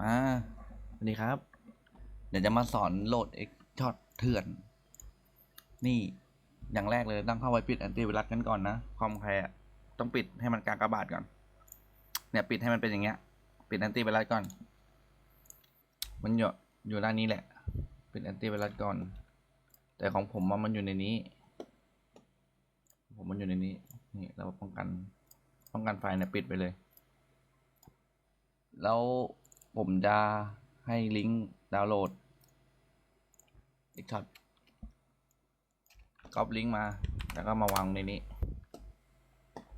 มาสวัสดีครับ เดี๋ยวจะมาสอนโหลด X ช็อตเถื่อน นี่อย่างแรกเลยต้องเข้าไปปิดแอนตี้ไวรัสกันก่อนนะคอมใครต้องปิดให้มันกากระบาทก่อน เนี่ยปิดให้มันเป็นอย่างเงี้ย ปิดแอนตี้ไวรัสก่อน มันอยู่อยู่ด้านนี้แหละ ปิดแอนตี้ไวรัสก่อน แต่ของผมอะมันอยู่ในนี้ ผมมันอยู่ในนี้ นี่เราป้องกัน ป้องกันไฟเนี่ยปิดไปเลย แล้ว ผมจะให้ลิงก์ดาวน์โหลดอีกช็อตก๊อปลิงก์มา แล้วก็มาวางในนี้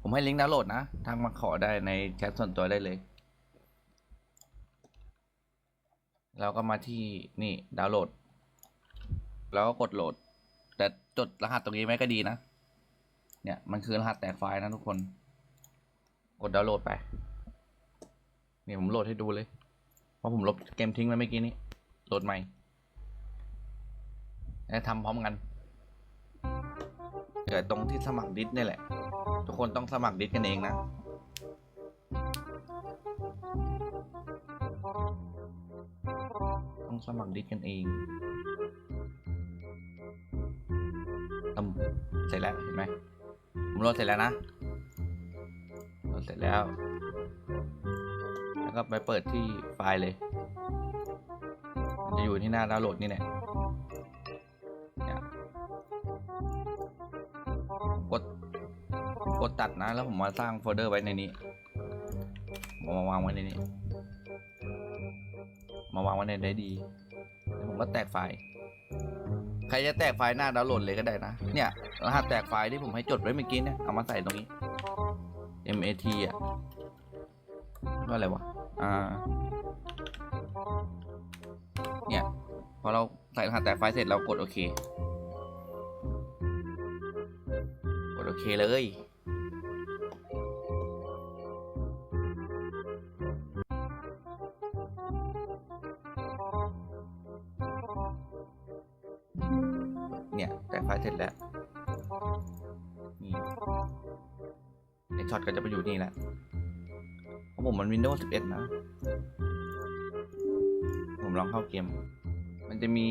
ผมให้ลิงก์ดาวน์โหลดนะทางมาขอได้ในแชทส่วนตัวได้เลย แล้วก็มาที่นี่ดาวน์โหลด แล้วก็กดโหลด แต่จดรหัสตรงนี้ไว้ก็ดีนะ เนี่ยมันคือรหัสแตกไฟล์นะทุกคน กดดาวน์โหลดไป นี่ผมโหลดให้ดูเลย เพราะผมลบเกมทิ้งไว้เมื่อกี้นี้โหลดใหม่แล้วทำพร้อมกันเกิดตรงที่สมัครดิสนี่แหละ ทุกคนต้องสมัครดิสกันเองนะต้องสมัครดิสกันเองอืมเสร็จแล้วเห็นไหมผมโหลดเสร็จแล้วนะโหลดเสร็จแล้ว แล้วก็ไปเปิดที่ไฟล์เลยมันจะอยู่ที่หน้าดาวน์โหลดนี่แหละเนี่ยกด กดตัดนะ แล้วผมมาสร้างโฟลเดอร์ไว้ในนี้ผมมาวางไว้ในนี้ มาวางไว้ในได้ดีแล้วผมก็แตกไฟล์ ใครจะแตกไฟล์หน้าดาวน์โหลดเลยก็ได้นะ เนี่ยรหัสแตกไฟล์ที่ผมให้จดไว้เมื่อกี้เนี่ย เอามาใส่ตรงนี้ MAT อะว่าอะไรวะ อ่า เนี่ย พอเราใส่รหัสแตกไฟล์เสร็จเรากดโอเค กดโอเคเลย เนี่ย แตกไฟล์เสร็จแล้ว นี่ไอช็อตก็จะไปอยู่นี่แหละ ผมมัน Windows 11 นะ ผมลองเข้าเกม มันจะมี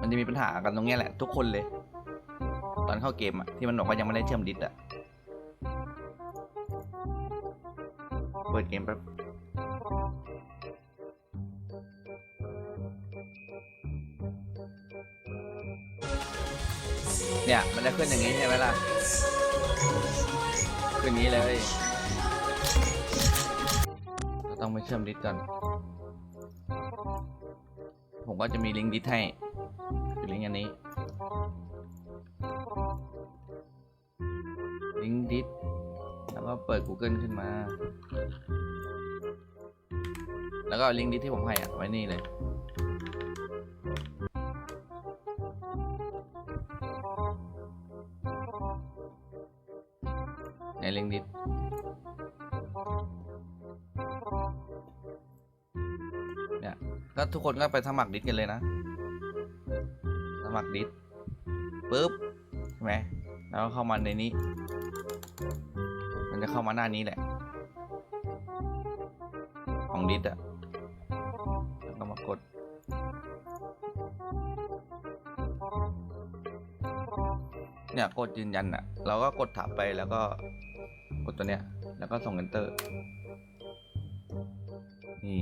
มันจะมีปัญหากันตรงนี้แหละ ทุกคนเลย ตอนเข้าเกมอะที่มันบอกว่ายังไม่ได้เชื่อมดิสอะเปิดเกมแป๊บเนี่ย มันจะขึ้นอย่างนี้ใช่ไหมล่ะ ขึ้นนี้เลย เราต้องไปเชื่อมดิสก่อน ผมก็จะมีลิงก์ดิสให้คือลิงก์อันนี้ ลิงก์ดิสแล้วก็เปิด Google ขึ้นมา แล้วก็ลิงก์ดิสที่ผมให้อะไว้นี่เลย ในลิงก์ดิสเนี่ย ก็ทุกคนก็ไปสมัครดิสกันเลยนะ สมัครดิสปุ๊บใช่ไหมแล้วก็เข้ามาในนี้ มันจะเข้ามาหน้านี้แหละ ของดิสอะแล้วก็มากดเนี่ยกดยืนยันอะ เราก็กดถับไปแล้วก็ กดตัวเนี้ย แล้วก็ส่ง enter นี่